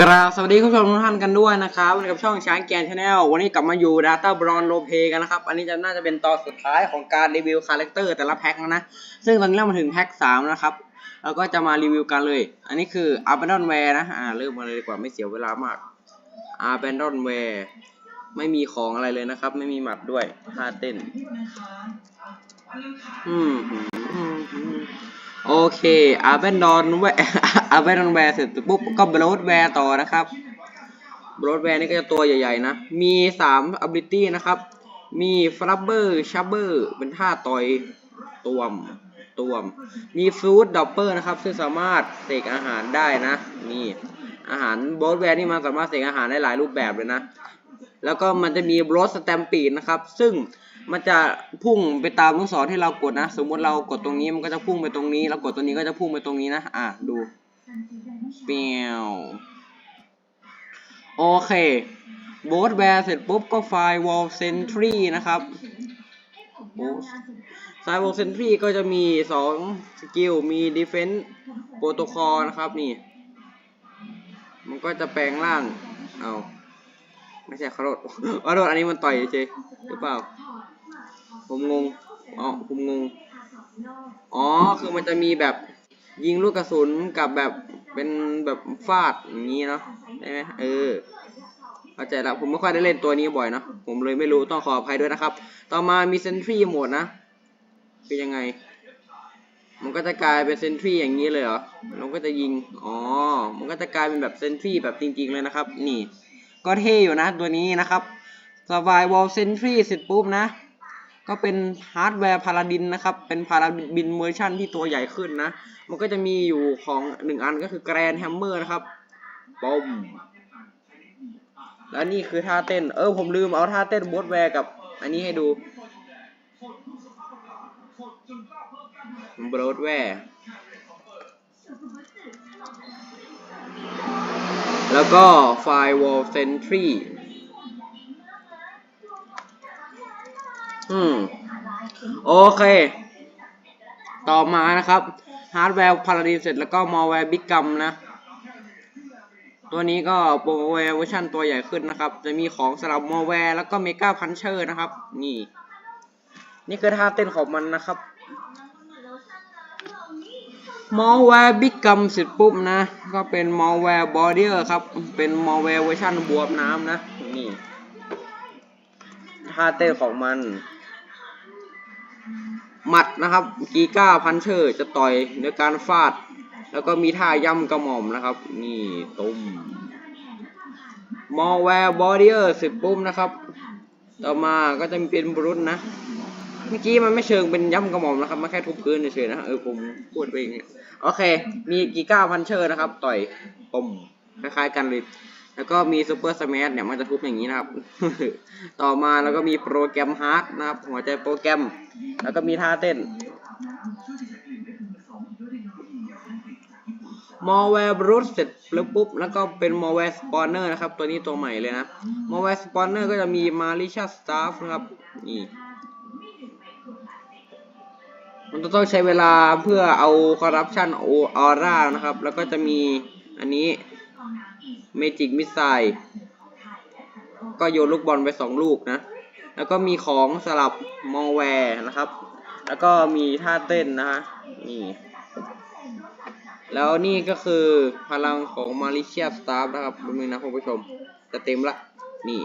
กราบสวัสดีคุณผู้ชมทุกท่านกันด้วยนะครับวันนี้กับช่องช้างแกนชาแนลวันนี้กลับมาอยู่ Data b r o n โ o เพกันนะครับ อันนี้จะน่าจะเป็นตอนสุดท้ายของการรีวิวคาแรคเตอร์แต่ละแพ็คแล้วนะ ซึ่งตอนนี้เรามาถึงแพ็คสามนะครับเราก็จะมารีวิวกันเลย อันนี้คือ Abandon Ware นะ อ่า เริ่มมาเลยดีกว่าไม่เสียเวลามาก Abandon Ware ไม่มีของอะไรเลยนะครับ ไม่มีหมัดด้วยท่าเต้น อืมอืมอืมอืม โอเคอาเบนดอนแวอาเบนดอนแวร์เสร็จปุ๊บก็บลดแวร์ต่อนะครับบลดแวร์นี่ก็จะตัวใหญ่ๆนะ มีสาม ability นะครับ มีฟลับเบอร์ชับเบอร์เป็นท่าต่อยตวมตวม มีฟูดดับเปอร์นะครับ ซึ่งสามารถเสกอาหารได้นะ นี่อาหารบลดแวร์นี่มันสามารถเสกอาหารได้หลายรูปแบบเลยนะ แล้วก็มันจะมีบลสสแตมปีดนะครับ ซึ่ง มันจะพุ่งไปตามลูกศรที่เรากดนะ สมมติเรากดตรงนี้มันก็จะพุ่งไปตรงนี้แล้วกดตัวนี้ก็จะพุ่งไปตรงนี้นะ อะดูเปียวโอเคโบสแวร์เสร็จปุ๊บก็ไฟล์ wall sentry นะครับไฟล์ wall sentry ก็จะมีสองสกิล มี defense protocol นะครับนี่ มันก็จะแปลงร่าง เอา ไม่ใช่ขอโทษขอโทษอันนี้มันต่อยเฉยหรือเปล่า ผมงงอ๋อผมงงอ๋อคือมันจะมีแบบยิงลูกกระสุนกับแบบเป็นแบบฟาดอย่างนี้เนาะใช่ไหมเออเข้าใจละผมไม่ค่อยได้เล่นตัวนี้บ่อยเนอะผมเลยไม่รู้ต้องขออภัยด้วยนะครับ ต่อมามีเซนทรีโหมดนะคือยังไง มันก็จะกลายเป็นเซนทรีอย่างนี้เลยเหรอเราก็จะยิงอ๋อมันก็จะกลายเป็นแบบเซนทรีแบบจริง ๆเลยนะครับ นี่ ก็เท่อยู่นะตัวนี้นะครับ Survival Sentry เสร็จปุ๊บนะ ก็เป็นฮาร์ดแวร์พาราดินนะครับ เป็นพาราดินเวอร์ชันที่ตัวใหญ่ขึ้นนะ มันก็จะมีอยู่ของหนึ่งอันก็คือแกรนแฮมเมอร์นะครับปอมแล้วนี่คือท่าเต้น เออผมลืมเอาท่าเต้นบอสแวร์กับ อันนี้ให้ดูบอสแวร์แล้วก็ Firewall Sentry อืม โอเค ต่อมานะครับฮาร์ดแวร์พาราดีเสร็จแล้วก็มอลแวร์บิ๊กกัมนะ ตัวนี้ก็โปรแวร์เวอร์ชันตัวใหญ่ขึ้นนะครับ จะมีของสำหรับมอลแวร์แล้วก็เมกาพันเชอร์นะครับ นี่ นี่คือท่าเต้นของมันนะครับมอลแวร์บิ๊กกัมเสร็จปุ๊บนะ ก็เป็นมอลแวร์บอดี้ครับ เป็นมอลแวร์เวอร์ชันบวมน้ำนะ นี่ท่าเต้นของมัน หมัดนะครับกีก้าพันเชอร์จะต่อยในการฟาด แล้วก็มีท่าย่ำกระหม่อมนะครับ นี่ตุ้มมอแวร์บอดี้เออร์สิบปุ๊บนะครับ ต่อมาก็จะมีเป็นบรุษนะ เมื่อกี้มันไม่เชิงเป็นย่ำกระหม่อมนะครับมันแค่ทุบพื้นเฉยๆนะเออผมพูดไปเองโอเค มีกีก้าพันเชอร์นะครับ ต่อยปุ่มคล้ายๆกันเลย แล้วก็มีซูเปอร์สมัเนี่ยมันจะทุบอย่างนี้นะครับ ต่อมาแล้วก็มีโปรแกรมฮาร์ดนะครับ หัวใจโปรแกรม แล้วก็มีท่าเต้นมอลแวร์บรูทเสร็จแล้วปุ๊บ แล้วก็เป็นมอลแวร์สปอนเนอร์นะครับ ตัวนี้ตัวใหม่เลยนะมอลแวร์สปอนเนอร์ก็จะมีมาริชาสตาฟนะครับ นี่ มันจะต้องใช้เวลาเพื่อเอาคอร์รัปชันออร่านะครับ แล้วก็จะมีอันนี้ เมจิกมิสไซก็โยนลูกบอลไปสองลูกนะ แล้วก็มีของสลับมอลแวร์นะครับ แล้วก็มีท่าเต้นนะฮะ นี่ แล้วนี่ก็คือพลังของมาริเชียสตาฟนะครับดูมือนะคุณผู้ชม จะเต็มละ นี่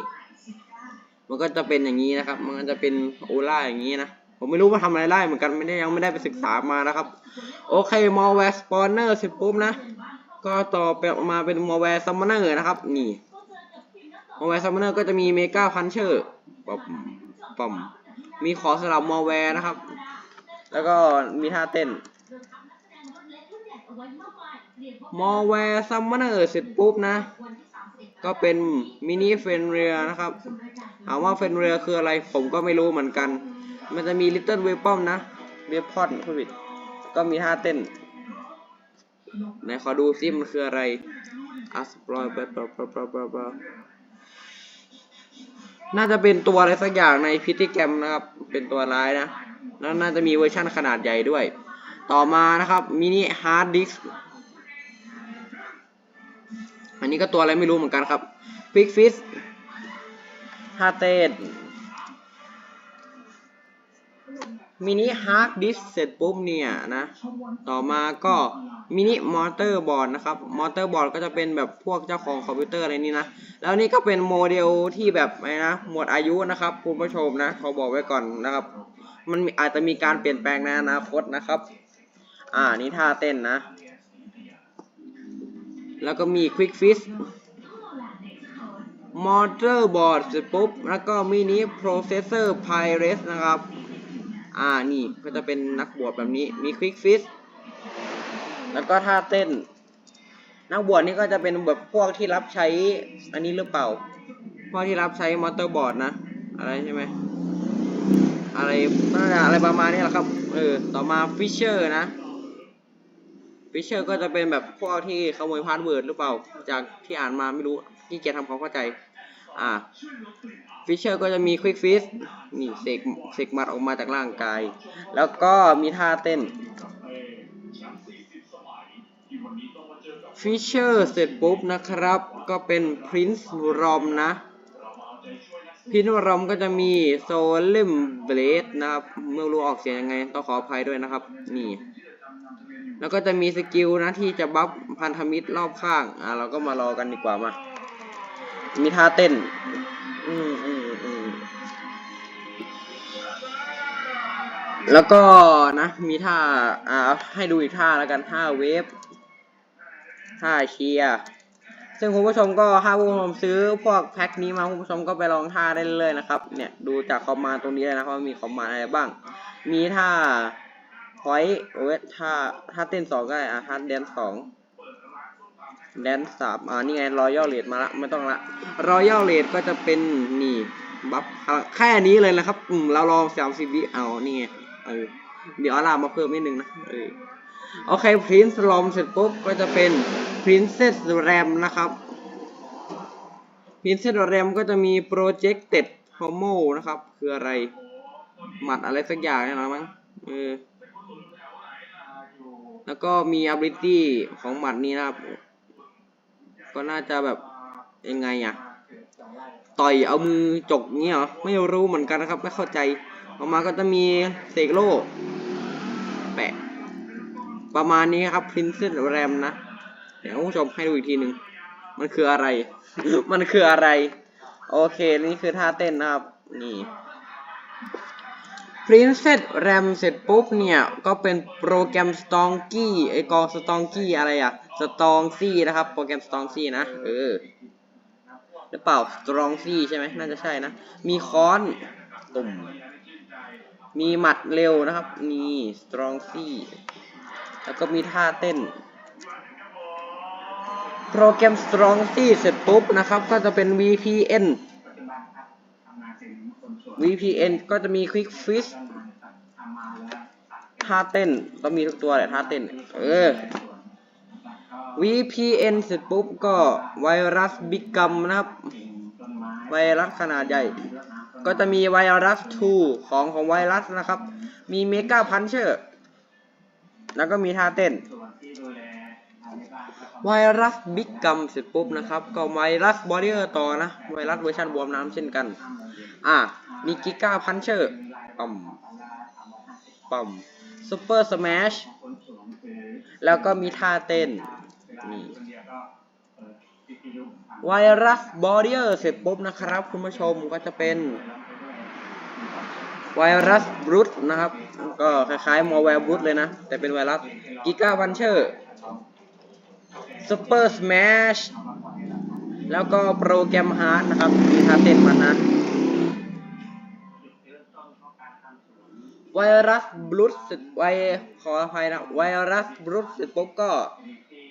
มันก็จะเป็นอย่างนี้นะครับ มันก็จะเป็นโอล่าอย่างนี้นะ ผมไม่รู้ว่าทำอะไรได้เหมือนกัน ไม่ได้ยังไม่ได้ไปศึกษามานะครับ โอเค มอลแวร์สปอนเนอร์เสิปุ๊บนะ ก็ต่อไปออกมาเป็นมอแวร์ซัมมอนเนอร์นะครับ นี่มอแวร์ซัมมอนเนอร์ก็จะมีเมกาพันเชอร์ปั๊มปั๊มมีขอสลับมอแวร์นะครับ แล้วก็มีท่าเต้นมอแวร์ซัมมอนเนอร์เสร็จปุ๊บนะ ก็เป็นมินิเฟนเรียนะครับถามว่าเฟนเรียคืออะไรผมก็ไม่รู้เหมือนกัน มันจะมีลิตเติ้ลเวปอมนะเวปอนผู้ผิดก็มีท่าเต้น ไหนขอดูซิมันคืออะไรอัสปลอยไปปะปะปะปะปะน่าจะเป็นตัวอะไรสักอย่างในพิธีแกรมนะครับ เป็นตัวร้ายนะ แล้วน่าจะมีเวอร์ชั่นขนาดใหญ่ด้วย ต่อมานะครับมินิฮาร์ดดิสอันนี้ก็ตัวอะไรไม่รู้เหมือนกันครับฟิกฟิสฮาเตด มินิฮาร์ดดิสเสร็จปุ๊บเนี่ยนะ ต่อมาก็มินิมอเตอร์บอร์ดนะครับ มอเตอร์บอร์ดก็จะเป็นแบบพวกเจ้าของคอมพิวเตอร์อะไรนี่นะ แล้วนี่ก็เป็นโมเดลที่แบบอะไรนะ หมดอายุนะครับคุณผู้ชมนะเขาบอกไว้ก่อนนะครับ มันอาจจะมีการเปลี่ยนแปลงในอนาคตนะครับ อ่า นี่ท่าเต้นนะ แล้วก็มี Quick Fix มอเตอร์บอร์ดเสร็จปุ๊บ แล้วก็มินิโปรเซสเซอร์ไพเรสนะครับ อ่านี่ก็จะเป็นนักบวชแบบนี้มี Quick Fix แล้วก็ท่าเต้น นักบวชนี่ก็จะเป็นแบบพวกที่รับใช้ อันนี้หรือเปล่า พวกที่รับใช้มอเตอร์บอร์ดนะ อะไรใช่ไหมอะไรน่าจะอะไรประมาณนี้แหละครับเออต่อมาฟิชเชอร์นะฟิชเชอร์ก็จะเป็นแบบพวกที่ขโมยพาสเวิร์ดหรือเปล่า จากที่อ่านมาไม่รู้ที่เกียจทำความเข้าใจ อ่าฟิชเชอร์ก็จะมีควิกฟิส นี่เสกเสกมัดออกมาจากร่างกาย แล้วก็มีท่าเต้นฟิชเชอร์เสร็จปุ๊บนะครับ ก็เป็น Prince ROM นะพินรอมก็จะมีโซลิมเบลดนะครับไม่รู้ออกเสียงยังไงต้องขออภัยด้วยนะครับ นี่ แล้วก็จะมีสกิลนะที่จะบัฟพันธมิตรรอบข้าง อะเราก็มารอกันดีกว่ามา มีท่าเต้น อืมอืม แล้วก็นะ มีท่า อ่า ให้ดูอีกท่าแล้วกันท่าเวฟท่าเชียร์ซึ่งคุณผู้ชมก็ถ้าคุณผู้ชมซื้อพวกแพ็คนี้มาคุณผู้ชมก็ไปลองท่าได้เลยนะครับ เนี่ยดูจากคอมมาตรงนี้เลยนะครับว่ามีคอมมาอะไรบ้าง มีท่าพอยต์โอ้ยท่าท่าเต้นสองก็ได้อะท่าแดนสองแดนสามอ่านี่ไงรอยัลเลดมาละไม่ต้องละรอยัลเลดก็จะเป็นนี่บัฟแค่นี้เลยนะครับ อืมเราลองสามสิบวิเอานี่ไง เออเดี๋ยวอาลามาเพิ่มนิดนึงนะเออโอเค Prince ROM เสร็จปุ๊บก็จะเป็น Princess RAM นะครับ Princess RAM ก็จะมี Projected Homo นะครับ คืออะไร หมัดอะไรสักอย่างนี่นะมั้งเออแล้วก็มี ability ของหมัดนี้นะครับ ก็น่าจะแบบยังไงอะต่อยเอามือจกเงี้ยเหรอ ไม่รู้เหมือนกันนะครับ ไม่เข้าใจ ออกมาก็จะมีเสกโลแปะ ประมาณนี้ครับ Princess RAM นะ เดี๋ยวผู้ชมให้ดูอีกทีหนึ่ง มันคืออะไร มันคืออะไร โอเค นี่คือท่าเต้นนะครับ นี่ Princess RAM เสร็จปุ๊บเนี่ย ก็เป็นโปรแกรม Stonky ไอกอง Stonky อะไรอะ Stonky นะครับ โปรแกรม Stonky นะ เออหรือเปล่า Stonky ใช่ไหมน่าจะใช่นะ มีค้อนตุ่ม มีหมัดเร็วนะครับ นี่ Stonky แล้วก็มีท่าเต้น โปรแกรม Strong ที่เสร็จปุ๊บนะครับ ก็จะเป็น VPN VPN ก็จะมี Quick Fix ท่าเต้นต้องมีทุกตัวแหละท่าเต้น เออ VPN เสร็จปุ๊บก็ไวรัสบิ๊กกัมนะครับ ไวรัสขนาดใหญ่ ก็จะมีไวรัส 2 ของของไวรัสนะครับ มีเมกาพันเชอร์ แล้วก็มีท่าเต้น ไวรัสบิ๊กกัมเสร็จปุ๊บนะครับ ก็ไวรัสบอดี้ต่อนะ ไวรัสเวอร์ชันบวมน้ำเช่นกัน อะมีกิก้าพันเชอร์ปั๊มปั๊มซูเปอร์สแมชแล้วก็มีท่าเต้น นี่ ไวรัสบอเดี้เสร็จปุ๊บนะครับ คุณผู้ชมก็จะเป็นไวรัสบรูทนะครับ ก็คล้ายๆมอแวร์บรูทเลยนะ แต่เป็นไวรัสกิก้าพันเชอร์ซูเปอร์สแมชแล้วก็โปรแกรมฮาร์ดนะครับมีท่าเต้นมันนะ ไวรัสบรูทสร็จไวขออภัยนะ ไวรัสบรูทเสร็จปุ๊บก็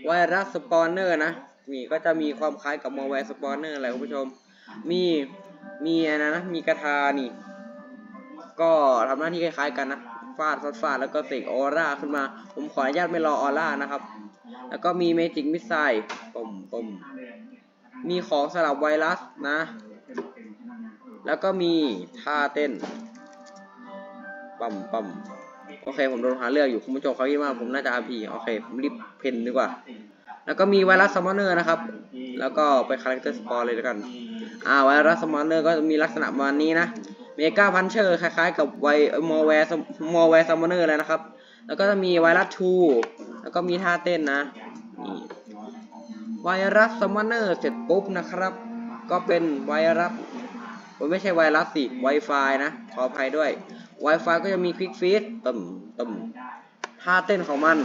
ไวรัสสปอนเนอร์นะ นี่ก็จะมีความคล้ายกับมอแวร์สปอนเนอร์อะไรคุณผู้ชม มีมีอันนะนะมีกระทานี่ ก็ทำหน้าที่คล้ายๆกันนะฟาดฟาดฟาดแล้วก็เสกออร่าขึ้นมา ผมขออนุญาตไม่รอออร่านะครับ แล้วก็มีเมจิกมิสไซล์ปุ่มปุ่มมีของสลับไวรัสนะ แล้วก็มีท่าเต้นปั๊มปั๊มโอเค ผมโดนหาเรื่องอยู่ คุณผู้ชมเขาคิดว่าผมน่าจะอาพีโอเค ผมรีบเพนดีกว่า แล้วก็มีไวรัสซัมมอนเนอร์นะครับ แล้วก็ไปคาแรคเตอร์สปอร์เลยแล้วกัน อ่าไวรัสซัมมอนเนอร์ก็มีลักษณะประมาณนี้นะเมกาพันเชอร์คล้ายๆ กับไวมอแวร์มอแวร์ซัมมอนเนอร์เลยนะครับ แล้วก็จะมีไวรัสทูแล้วก็มีท่าเต้นนะนี่ไวรัสซัมมอนเนอร์เสร็จปุ๊บนะครับ ก็เป็นไวรัสโอ้ไม่ใช่ไวรัสสิ Wi-Fi นะ ขออภัยด้วย Wi-Fi ก็จะมีคลิกฟีดตึมตึมท่าเต้นของมัน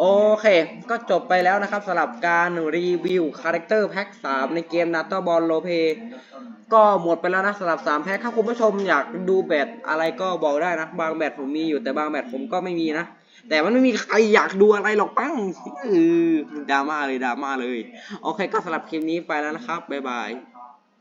โอเค ก็จบไปแล้วนะครับสำหรับการรีวิวคาแรคเตอร์แพ็ก3ในเกม n a t o Ball r o l e p l a y ก็หมดไปแล้วนะสำหรับ 3 แพ็คถ้าคุณผู้ชมอยากดูแบตอะไรก็บอกได้นะ บางแบตผมมีอยู่แต่บางแบตผมก็ไม่มีนะ แต่มันไม่มีใครอยากดูอะไรหรอกปั้งเออดราม่าเลยดราม่าเลย โอเค ก็สำหรับคลิปนี้ไปแล้วนะครับ บ๊ายบาย